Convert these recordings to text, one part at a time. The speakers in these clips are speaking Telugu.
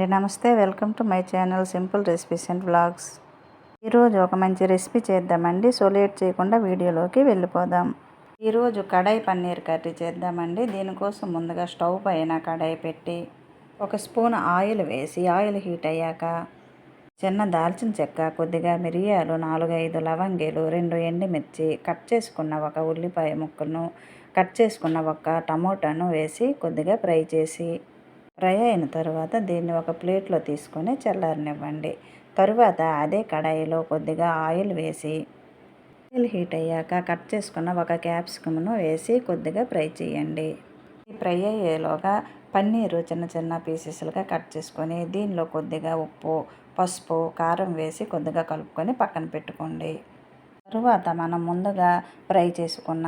అండి. నమస్తే welcome to my channel simple recipes and vlogs. ఈరోజు ఒక మంచి రెసిపీ చేద్దామండి. సో లేట్ చేయకుండా వీడియోలోకి వెళ్ళిపోదాం. ఈరోజు కడాయి పన్నీర్ కర్రీ చేద్దామండి. దీనికోసం ముందుగా స్టవ్ పైన కడాయి పెట్టి ఒక స్పూన్ ఆయిల్ వేసి ఆయిల్ హీట్ అయ్యాక చిన్న దాల్చిన చెక్క కొద్దిగా మిరియాలు నాలుగైదు లవంగీలు రెండు ఎండుమిర్చి కట్ చేసుకున్న ఒక ఉల్లిపాయ ముక్కను కట్ చేసుకున్న ఒక టమోటాను వేసి కొద్దిగా ఫ్రై చేసి ఫ్రై అయిన తర్వాత దీన్ని ఒక ప్లేట్లో తీసుకొని చల్లారనివ్వండి. తరువాత అదే కడాయిలో కొద్దిగా ఆయిల్ వేసి ఆయిల్ హీట్ అయ్యాక కట్ చేసుకున్న ఒక క్యాప్సికమ్ను వేసి కొద్దిగా ఫ్రై చేయండి. ఫ్రై అయ్యేలోగా పన్నీరు చిన్న చిన్న పీసెస్లుగా కట్ చేసుకొని దీనిలో కొద్దిగా ఉప్పు పసుపు కారం వేసి కొద్దిగా కలుపుకొని పక్కన పెట్టుకోండి. తరువాత మనం ముందుగా ఫ్రై చేసుకున్న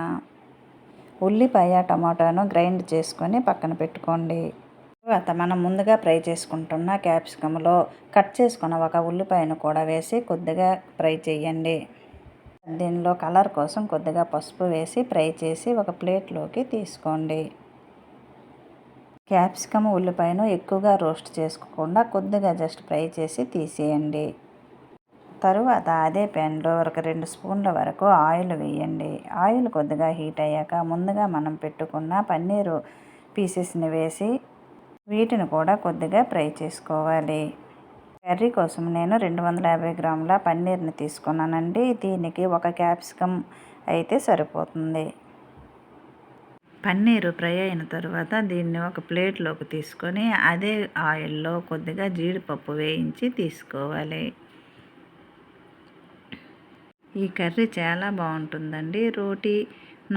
ఉల్లిపాయ టమాటాను గ్రైండ్ చేసుకొని పక్కన పెట్టుకోండి. తర్వాత మనం ముందుగా ఫ్రై చేసుకుంటున్న క్యాప్సికంలో కట్ చేసుకున్న ఒక ఉల్లిపాయను కూడా వేసి కొద్దిగా ఫ్రై చేయండి. దీనిలో కలర్ కోసం కొద్దిగా పసుపు వేసి ఫ్రై చేసి ఒక ప్లేట్లోకి తీసుకోండి. క్యాప్సికమ్ ఉల్లిపాయను ఎక్కువగా రోస్ట్ చేసుకోకుండా కొద్దిగా జస్ట్ ఫ్రై చేసి తీసేయండి. తరువాత అదే ప్యాన్లో ఒక రెండు స్పూన్ల వరకు ఆయిల్ వేయండి. ఆయిల్ కొద్దిగా హీట్ అయ్యాక ముందుగా మనం పెట్టుకున్న పన్నీరు పీసెస్ని వేసి వీటిని కూడా కొద్దిగా ఫ్రై చేసుకోవాలి. కర్రీ కోసం నేను రెండు వందల యాభై గ్రాముల పన్నీర్ని తీసుకున్నానండి. దీనికి ఒక క్యాప్సికమ్ అయితే సరిపోతుంది. పన్నీరు ఫ్రై అయిన తర్వాత దీన్ని ఒక ప్లేట్లోకి తీసుకొని అదే ఆయిల్లో కొద్దిగా జీడిపప్పు వేయించి తీసుకోవాలి. ఈ కర్రీ చాలా బాగుంటుందండి. రోటీ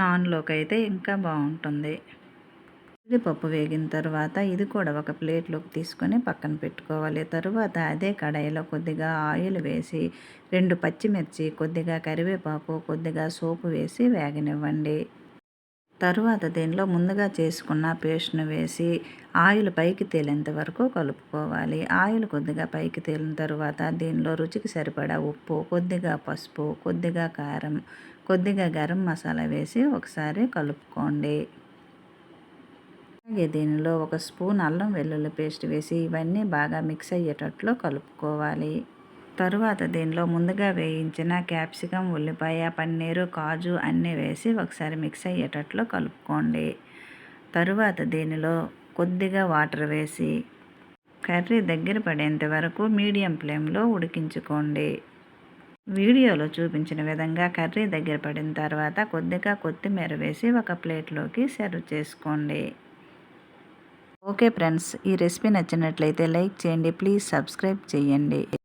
నాన్లోకి అయితే ఇంకా బాగుంటుంది. పప్పు వేగిన తర్వాత ఇది కూడా ఒక ప్లేట్లోకి తీసుకొని పక్కన పెట్టుకోవాలి. తరువాత అదే కడాయిలో కొద్దిగా ఆయిల్ వేసి రెండు పచ్చిమిర్చి కొద్దిగా కరివేపాకు కొద్దిగా సోపు వేసి వేగనివ్వండి. తరువాత దీనిలో ముందుగా చేసుకున్న పేస్ట్ను వేసి ఆయిల్ పైకి తేలేంత వరకు కలుపుకోవాలి. ఆయిల్ కొద్దిగా పైకి తేలిన తర్వాత దీనిలో రుచికి సరిపడా ఉప్పు కొద్దిగా పసుపు కొద్దిగా కారం కొద్దిగా గరం మసాలా వేసి ఒకసారి కలుపుకోండి. అలాగే దీనిలో ఒక స్పూన్ అల్లం వెల్లుల్లి పేస్ట్ వేసి ఇవన్నీ బాగా మిక్స్ అయ్యేటట్లు కలుపుకోవాలి. తరువాత దీనిలో ముందుగా వేయించిన క్యాప్సికమ్ ఉల్లిపాయ పన్నీరు కాజు అన్నీ వేసి ఒకసారి మిక్స్ అయ్యేటట్లు కలుపుకోండి. తరువాత దీనిలో కొద్దిగా వాటర్ వేసి కర్రీ దగ్గర పడేంత వరకు మీడియం ఫ్లేమ్లో ఉడికించుకోండి. వీడియోలో చూపించిన విధంగా కర్రీ దగ్గర పడిన తర్వాత కొద్దిగా కొత్తిమీర వేసి ఒక ప్లేట్లోకి సర్వ్ చేసుకోండి. ఓకే ఫ్రెండ్స్ ఈ రెసిపీ నచ్చినట్లయితే లైక్ చేయండి ప్లీజ్ సబ్స్క్రైబ్ చేయండి.